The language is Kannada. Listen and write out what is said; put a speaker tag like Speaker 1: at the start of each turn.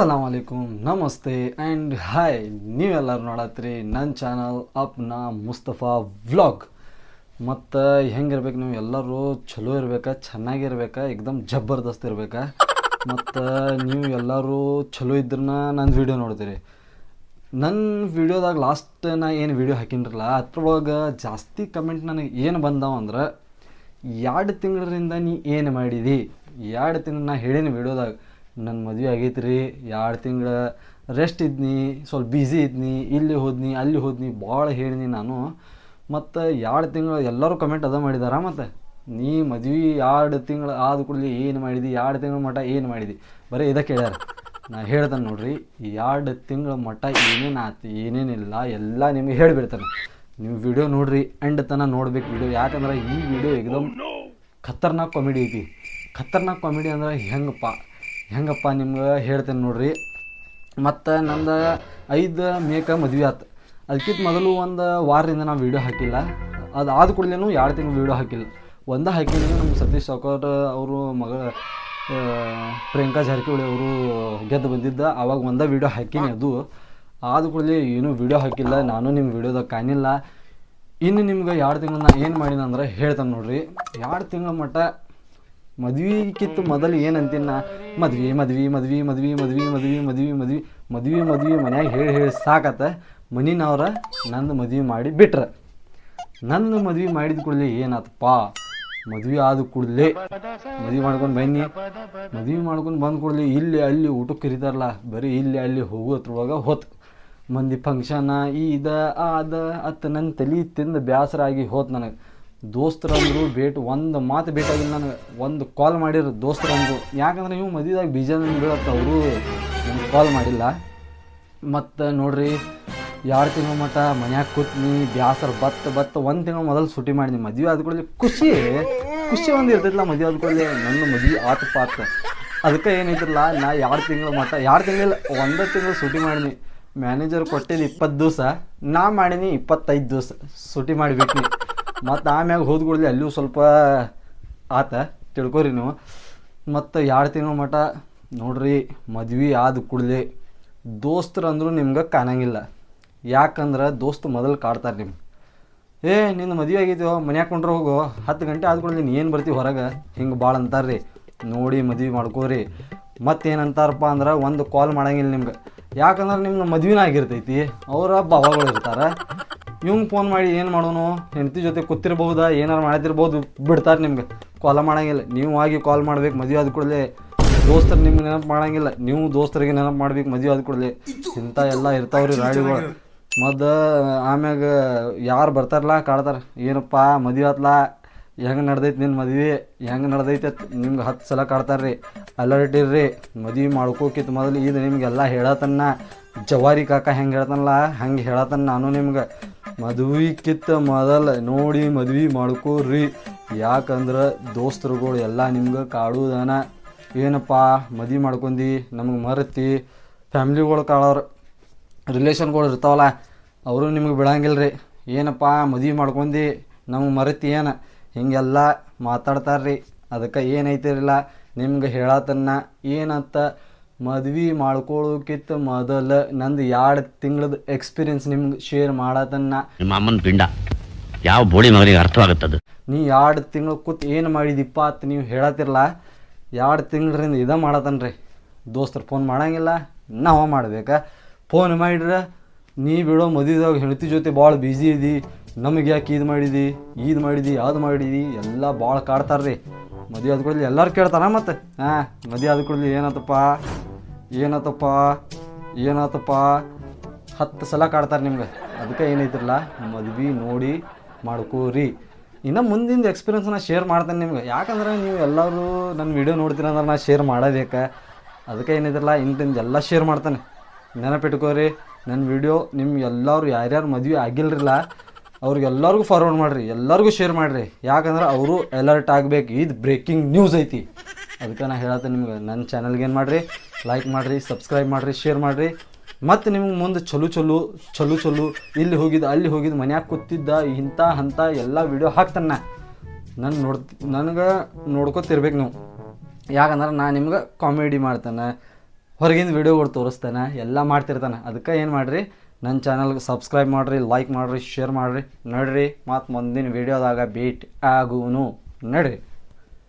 Speaker 1: ಅಸ್ಸಲಾಮ್ ಅಲೈಕುಮ್ ನಮಸ್ತೆ ಆ್ಯಂಡ್ ಹಾಯ್ ನೀವೆಲ್ಲರೂ ನೋಡತ್ರಿ ನನ್ನ ಚಾನಲ್ ಅಪ್ನಾ ಮುಸ್ತಫಾ ವ್ಲಾಗ್ ಮತ್ತು ಹೆಂಗಿರ್ಬೇಕು ನೀವು ಎಲ್ಲರೂ ಚಲೋ ಇರ್ಬೇಕಾ ಚೆನ್ನಾಗಿರ್ಬೇಕಾ ಏಕ್ದಮ್ ಜಬರ್ದಸ್ತ್ ಇರ್ಬೇಕಾ? ಮತ್ತು ನೀವು ಎಲ್ಲರೂ ಚಲೋ ಇದ್ರನ್ನ ನನ್ನ ವೀಡಿಯೋ ನೋಡ್ತೀರಿ. ನನ್ನ ವೀಡಿಯೋದಾಗ ಲಾಸ್ಟ್ ನಾ ಏನು ವಿಡಿಯೋ ಹಾಕಿನ್ರಲ್ಲ, ಅದ್ರೊಳಗೆ ಜಾಸ್ತಿ ಕಮೆಂಟ್ ನನಗೆ ಏನು ಬಂದಾವ ಅಂದ್ರೆ ಎರಡು ತಿಂಗಳಿಂದ ನೀ ಏನು ಮಾಡಿದಿ? ಎರಡು ತಿಂಗಳು ನಾ ಹೇಳಿನ ವಿಡಿಯೋದಾಗ ನನ್ನ ಮದುವೆ ಆಗೈತೆ ರೀ ಎರಡು ತಿಂಗಳ ರೆಸ್ಟ್ ಇದ್ನಿ ಸ್ವಲ್ಪ ಬ್ಯುಸಿ ಇದ್ನಿ ಇಲ್ಲಿ ಹೋದ್ನಿ ಅಲ್ಲಿ ಹೋದ್ನಿ ಭಾಳ ಹೇಳಿನಿ ನಾನು. ಮತ್ತು ಎರಡು ತಿಂಗಳು ಎಲ್ಲರೂ ಕಮೆಂಟ್ ಅದ ಮಾಡಿದಾರ ಮತ್ತು? ನೀ ಮದ್ವೆ ಎರಡು ತಿಂಗಳು ಆದ ಕೂಡಲಿ ಏನು ಮಾಡಿದಿ ಎರಡು ತಿಂಗಳ ಮಟ್ಟ ಏನು ಮಾಡಿದಿ? ಬರೀ ಇದಕ್ಕೆ ಹೇಳ್ಯಾರ ನಾ ಹೇಳ್ತಾನೆ ನೋಡ್ರಿ ಎರಡು ತಿಂಗಳ ಮಟ್ಟ ಏನೇನು ಆತು ಏನೇನಿಲ್ಲ ಎಲ್ಲ ನಿಮಗೆ ಹೇಳಿಬಿಡ್ತಾನೆ. ನೀವು ವಿಡಿಯೋ ನೋಡ್ರಿ ಎಂಡ್ ತನಕ ನೋಡ್ಬೇಕು ವಿಡಿಯೋ ಯಾಕಂದ್ರೆ ಈ ವಿಡಿಯೋ ಎಕ್ದಮ್ ಖತರ್ನಾಕ್ ಕಾಮಿಡಿ ಐತಿ. ಖತರ್ನಾಕ್ ಕಾಮಿಡಿ ಅಂದ್ರೆ ಹೆಂಗಪ್ಪ? ಹೆಂಗಪ್ಪ ನಿಮ್ಗೆ ಹೇಳ್ತೇನೆ ನೋಡಿರಿ. ಮತ್ತು ನಂದು ಐದು ಮೇಕ ಮದ್ವೆ ಆತು. ಅದಕ್ಕಿಂತ ಮೊದಲು ಒಂದು ವಾರದಿಂದ ನಾವು ವೀಡಿಯೋ ಹಾಕಿಲ್ಲ. ಅದು ಆದ ಕೂಡಲೇನು ಎರಡು ತಿಂಗಳು ವೀಡಿಯೋ ಹಾಕಿಲ್ಲ. ಒಂದೇ ಹಾಕಿದ್ರೆ ನಮ್ಮ ಸತೀಶ್ ಸಾವ್ಕಾರ್ ಅವರು ಮಗ ಪ್ರಿಯಾಂಕಾ ಜಾರಕಿಹೊಳಿ ಅವರು ಗೆದ್ದು ಬಂದಿದ್ದ. ಆವಾಗ ಒಂದೇ ವೀಡಿಯೋ ಹಾಕಿನಿ ಅದು. ಆದ ಕೂಡಲೇ ಏನೂ ವೀಡಿಯೋ ಹಾಕಿಲ್ಲ. ನಾನು ನಿಮ್ಮ ವೀಡಿಯೋದಾಗ ಕಾಣಿಲ್ಲ ಇನ್ನು ನಿಮ್ಗೆ ಎರಡು ತಿಂಗಳು ನಾನು ಏನು ಮಾಡೀನಿ ಅಂದ್ರೆ ಹೇಳ್ತೇನೆ ನೋಡ್ರಿ. ಎರಡು ತಿಂಗಳ ಮಟ್ಟ ಮದ್ವಿಗಿತ್ತು ಮೊದಲು ಏನಂತೀನಿ ನಾ ಮದ್ವೆ ಮದ್ವೆ ಮದ್ವೆ ಮದ್ವೆ ಮದ್ವೆ ಮದ್ವೆ ಮದ್ವೆ ಮದ್ವೆ ಮದ್ವೆ ಮದ್ವೆ ಮನ್ಯಾಗ ಹೇಳಿ ಹೇಳಿ ಸಾಕತ್ತ. ಮನಿನವ್ರ ನಂದು ಮದ್ವೆ ಮಾಡಿ ಬಿಟ್ರ. ನನ್ನ ಮದ್ವೆ ಮಾಡಿದ ಕೂಡಲೇ ಏನಾತಪ್ಪ? ಮದ್ವೆ ಆದ ಕೂಡಲೇ ಮದ್ವೆ ಮಾಡ್ಕೊಂಡು ಬನ್ನಿ. ಮದ್ವೆ ಮಾಡ್ಕೊಂಡು ಬಂದ ಕೂಡಲಿ ಇಲ್ಲಿ ಅಲ್ಲಿ ಊಟಕ್ಕೆ ಕರೀತಾರಲ್ಲ, ಬರೀ ಇಲ್ಲಿ ಅಲ್ಲಿ ಹೋಗೋದ್ರೊಳಗೆ ಹೊತ್ತು ಮಂದಿ ಫಂಕ್ಷನ ಈದ ಆದ ಅತ್ತ ನನ್ನ ತಲೆ ತಿಂದು ಬೇಸರ ಆಗಿ ಹೋತ್ ನನಗೆ. ದೋಸ್ತರಂದ್ರು ಭೇಟ್, ಒಂದು ಮಾತು ಭೇಟಾಗಿಲ್ಲ ನನಗೆ ಒಂದು ಕಾಲ್ ಮಾಡಿರೋ ದೋಸ್ತರಂದ್ರು. ಯಾಕಂದ್ರೆ ನೀವು ಮದುವೆದಾಗ ಬೀಜ ಬೀಳತ್ತ ಅವರು ನನಗೆ ಕಾಲ್ ಮಾಡಿಲ್ಲ. ಮತ್ತು ನೋಡ್ರಿ ಎರಡು ತಿಂಗಳ ಮಟ್ಟ ಮನ್ಯಾಗ ಕೂತ್ನಿ, ಬ್ಯಾಸರ ಬತ್ತ ಬತ್ತ ಒಂದು ತಿಂಗಳು ಮೊದಲು ಸುಟಿ ಮಾಡಿದ್ನಿ ಮದುವೆ ಆದ ಕೂಡಲೇ ಖುಷಿ ಖುಷಿ ಒಂದು ಇರ್ತೈತಿಲ್ಲ ಮದುವೆ ಆದ ಕೂಡಲೇ. ನನ್ನ ಮದುವೆ ಆತ ಪಾತ. ಅದಕ್ಕೆ ಏನೈತಿಲ್ಲ ನಾ ಎರಡು ತಿಂಗಳ ಮಟ್ಟ ಎರಡು ತಿಂಗಳಿಲ್ಲ ಒಂದೇ ತಿಂಗಳು ಸುಟಿ ಮಾಡಿದ್ನಿ ಮ್ಯಾನೇಜರ್ ಕೊಟ್ಟಿದ್ದು ಇಪ್ಪತ್ತು ದಿವಸ, ನಾ ಮಾಡೀನಿ ಇಪ್ಪತ್ತೈದು ದಿವಸ ಸುಟಿ ಮಾಡಿಬಿಟ್ನಿ. ಮತ್ತು ಆಮ್ಯಾಗ ಹೋದ ಕೂಡಲೇ ಅಲ್ಲೂ ಸ್ವಲ್ಪ ಆತ, ತಿಳ್ಕೊರಿ ನೀವು. ಮತ್ತು ಎರಡು ತಿಂಗಳ ಮಟ ನೋಡ್ರಿ, ಮದ್ವೆ ಆದ ಕೂಡಲೇ ದೋಸ್ತರು ಅಂದರೂ ನಿಮ್ಗೆ ಕಾಣಂಗಿಲ್ಲ. ಯಾಕಂದ್ರೆ ದೋಸ್ತ್ ಮೊದಲು ಕಾಡ್ತಾರೆ ನಿಮ್ಗೆ. ಏ ನಿನ್ನ ಮದುವೆ ಆಗಿದ್ಯೋ, ಮನ್ಯಾಗ ಕೊಂಡ್ರೆ ಹೋಗು, ಹತ್ತು ಗಂಟೆ ಆದ್ಕೊಳ್ಳಿ ನೀನು ಏನು ಬರ್ತೀವಿ ಹೊರಗೆ? ಹಿಂಗೆ ಭಾಳ ಅಂತಾರ್ರಿ. ನೋಡಿ ಮದ್ವೆ ಮಾಡ್ಕೋರಿ. ಮತ್ತೇನಂತಾರಪ್ಪ ಅಂದ್ರೆ ಒಂದು ಕಾಲ್ ಮಾಡಂಗಿಲ್ಲ ನಿಮ್ಗೆ. ಯಾಕಂದ್ರೆ ನಿಮ್ಮ ಮದುವೆನ ಆಗಿರ್ತೈತಿ, ಅವರ ಭಾವಗಳು ಇರ್ತಾರೆ. ಇವಂಗೆ ಫೋನ್ ಮಾಡಿ ಏನು ಮಾಡೋನು? ಹೆಂಡತಿ ಜೊತೆ ಕೂತಿರ್ಬಹುದಾ? ಏನಾರು ಮಾಡ್ತಿರ್ಬೋದು ಬಿಡ್ತಾರೆ ನಿಮ್ಗೆ. ಕಾಲ ಮಾಡಂಗಿಲ್ಲ. ನೀವು ಆಗಿ ಕಾಲ್ ಮಾಡ್ಬೇಕು, ಮದುವೆ ಆದ ಕೂಡಲೇ. ದೋಸ್ತರು ನಿಮ್ಗೆ ನೆನಪು ಮಾಡಂಗಿಲ್ಲ. ನೀವು ದೋಸ್ತರಿಗೆ ನೆನಪು ಮಾಡ್ಬೇಕು, ಮದುವೆ ಆದ ಕೂಡಲೇ. ಇಂಥ ಎಲ್ಲ ಇರ್ತಾವ್ರಿ ರಾಡಿಗಳು ಮತ್ತು ಆಮ್ಯಾಗ ಯಾರು ಬರ್ತಾರಲ್ಲ ಕಾಡ್ತಾರೆ. ಏನಪ್ಪ, ಮದುವೆ ಆತ್ಲಾ ಹೆಂಗೆ ನಡ್ದೈತಿ ನಿನ್ನ ಮದ್ವೆ? ಹೆಂಗೆ ನಡ್ದೈತೆ ನಿಮ್ಗೆ ಹತ್ತು ಸಲ ಕಾಡ್ತಾರೆ ರೀ ಅಲರ್ಟ್ ಇರ್ರಿ. ಮದ್ವೆ ಮಾಡ್ಕೋಕಿತ್ತು ಮೊದಲು ಇದು ನಿಮ್ಗೆಲ್ಲ ಹೇಳತನ್ನ. ಜವಾರಿ ಕಾಕ ಹೆಂಗೆ ಹೇಳ್ತಾನಲ್ಲ? ಹಂಗೆ ಹೇಳತನ ನಾನು ನಿಮ್ಗೆ. ಮದುವೆಕ್ಕಿಂತ ಮೊದಲ ನೋಡಿ ಮದ್ವೆ ಮಾಡ್ಕೋರಿ ಯಾಕಂದ್ರೆ ದೋಸ್ತರುಗಳು ಎಲ್ಲ ನಿಮ್ಗೆ ಕಾಡುದಾನ. ಏನಪ್ಪ, ಮದ್ವೆ ಮಾಡ್ಕೊಂಡಿ, ನಮಗೆ ಮರೆತಿ, ಫ್ಯಾಮ್ಲಿಗಳು ಕಾಳೋರು, ರಿಲೇಷನ್ಗಳು ಇರ್ತಾವಲ್ಲ, ಅವರು ನಿಮಗೆ ಬಿಡಂಗಿಲ್ಲ ರೀ ಏನಪ್ಪ, ಮದುವೆ ಮಾಡ್ಕೊಂಡಿ, ನಮಗೆ ಮರೆತಿ ಏನು? ಹಿಂಗೆಲ್ಲ ಮಾತಾಡ್ತಾರ್ರಿ. ಅದಕ್ಕೆ ಏನೈತಿರಲಿಲ್ಲ ನಿಮ್ಗೆ ಹೇಳತನ್ನ, ಏನಂತ ಮದ್ವೆ ಮಾಡ್ಕೊಳ್ಳೋಕ್ಕಿಂತ ಮೊದಲ ನಂದು ಎರಡು ತಿಂಗಳದ ಎಕ್ಸ್ಪೀರಿಯನ್ಸ್ ನಿಮ್ಗೆ ಶೇರ್ ಮಾಡತನ್ನ.
Speaker 2: ನಿಮ್ಮ ಅಮ್ಮನ ಪಿಂಡ ಯಾವ ಬೋಳಿ ಮಗನಿಗೆ ಅರ್ಥವಾಗುತ್ತದು?
Speaker 1: ನೀ ಎರಡು ತಿಂಗಳು ಕೂತ್ ಏನು ಮಾಡಿದಿಪ್ಪ ಅಂತ ನೀವು ಹೇಳತ್ತಿರಲ್ಲ ಎರಡು ತಿಂಗಳರಿಂದ ಇದ ಮಾಡತನ್ರಿ. ದೋಸ್ತರು ಫೋನ್ ಮಾಡಂಗಿಲ್ಲ ನಾವು ಮಾಡ್ಬೇಕಾ. ಫೋನ್ ಮಾಡಿದ್ರೆ ನೀ ಬಿಡೋ ಮದುವೆದಾಗ ಹೆಂಡತಿ ಜೊತೆ ಭಾಳ ಬ್ಯುಸಿ ಇದಿ. ನಮಗೆ ಯಾಕೆ ಇದು ಮಾಡಿದಿ ಇದು ಮಾಡಿದಿ ಅದು ಮಾಡಿದಿ ಎಲ್ಲ ಭಾಳ ಕಾಡ್ತಾರ್ರಿ. ಮದುವೆ ಆದ ಕೂಡಲಿ ಎಲ್ಲರೂ ಕೇಳ್ತಾರ ಮತ್ತೆ? ಹಾಂ ಮದುವೆ ಆದ ಕೂಡಲಿ ಏನಾತಪ್ಪ? ಏನಾತಪ್ಪ? ಏನಾತಪ್ಪ? ಹತ್ತು ಸಲ ಕಾಡ್ತಾರೆ ನಿಮ್ಗೆ. ಅದಕ್ಕೆ ಏನೈತಿರಲ್ಲ ಮದ್ವೆ ನೋಡಿ ಮಾಡ್ಕೋರಿ. ಇನ್ನು ಮುಂದಿನ ಎಕ್ಸ್ಪೀರಿಯನ್ಸ್ನ ಶೇರ್ ಮಾಡ್ತೇನೆ ನಿಮ್ಗೆ. ಯಾಕಂದ್ರೆ ನೀವು ಎಲ್ಲರೂ ನನ್ನ ವಿಡಿಯೋ ನೋಡ್ತೀರಂದ್ರೆ ನಾ ಶೇರ್ ಮಾಡಬೇಕಾ. ಅದಕ್ಕೆ ಏನಿದ್ರಲ್ಲ ಇಂತಿಂದ ಎಲ್ಲ ಶೇರ್ ಮಾಡ್ತಾನೆ. ನೆನಪಿಟ್ಕೋರಿ ನನ್ನ ವಿಡಿಯೋ ನಿಮ್ಗೆ ಎಲ್ಲರೂ ಯಾರ್ಯಾರು ಮದುವೆ ಆಗಿಲ್ಲರಿಲ್ಲ ಅವ್ರಿಗೆಲ್ಲರಿಗೂ ಫಾರ್ವರ್ಡ್ ಮಾಡಿರಿ. ಎಲ್ಲರಿಗೂ ಶೇರ್ ಮಾಡಿರಿ. ಯಾಕಂದ್ರೆ ಅವರು ಅಲರ್ಟ್ ಆಗಬೇಕು. ಇದು ಬ್ರೇಕಿಂಗ್ ನ್ಯೂಸ್ ಐತಿ. ಅದಕ್ಕೆ ನಾ ಹೇಳತ್ತೆ ನಿಮ್ಗೆ. ನನ್ನ ಚಾನಲ್ಗೆ ಏನು ಮಾಡಿರಿ? ಲೈಕ್ ಮಾಡಿರಿ ಸಬ್ಸ್ಕ್ರೈಬ್ ಮಾಡಿರಿ ಶೇರ್ ಮಾಡಿರಿ. ಮತ್ತು ನಿಮ್ಗೆ ಮುಂದೆ ಚಲೋ ಚಲೋ ಚಲೋ ಚಲೋ, ಇಲ್ಲಿ ಹೋಗಿದ್ದು ಅಲ್ಲಿ ಹೋಗಿದ್ದು ಮನ್ಯಾಗ ಕೂತಿದ್ದ ಇಂಥ ಅಂಥ ಎಲ್ಲ ವೀಡಿಯೋ ಹಾಕ್ತಾನೆ ನಾನು ನೋಡ್, ನನಗೆ ನೋಡ್ಕೊತಿರ್ಬೇಕು ನೀವು. ಯಾಕಂದ್ರೆ ನಾನು ನಿಮ್ಗೆ ಕಾಮಿಡಿ ಮಾಡ್ತಾನೆ, ಹೊರಗಿಂದ ವೀಡಿಯೋಗಳು ತೋರಿಸ್ತಾನೆ, ಎಲ್ಲ ಮಾಡ್ತಿರ್ತಾನೆ. ಅದಕ್ಕೆ ಏನು ಮಾಡಿರಿ ನನ್ನ ಚಾನಲ್ಗೆ ಸಬ್ಸ್ಕ್ರೈಬ್ ಮಾಡಿರಿ ಲೈಕ್ ಮಾಡಿರಿ ಶೇರ್ ಮಾಡಿರಿ. ನಡ್ರಿ, ಮತ್ತು ಮುಂದಿನ ವೀಡಿಯೋದಾಗ ಭೇಟಿ ಆಗುನು. ನಡ್ರಿ.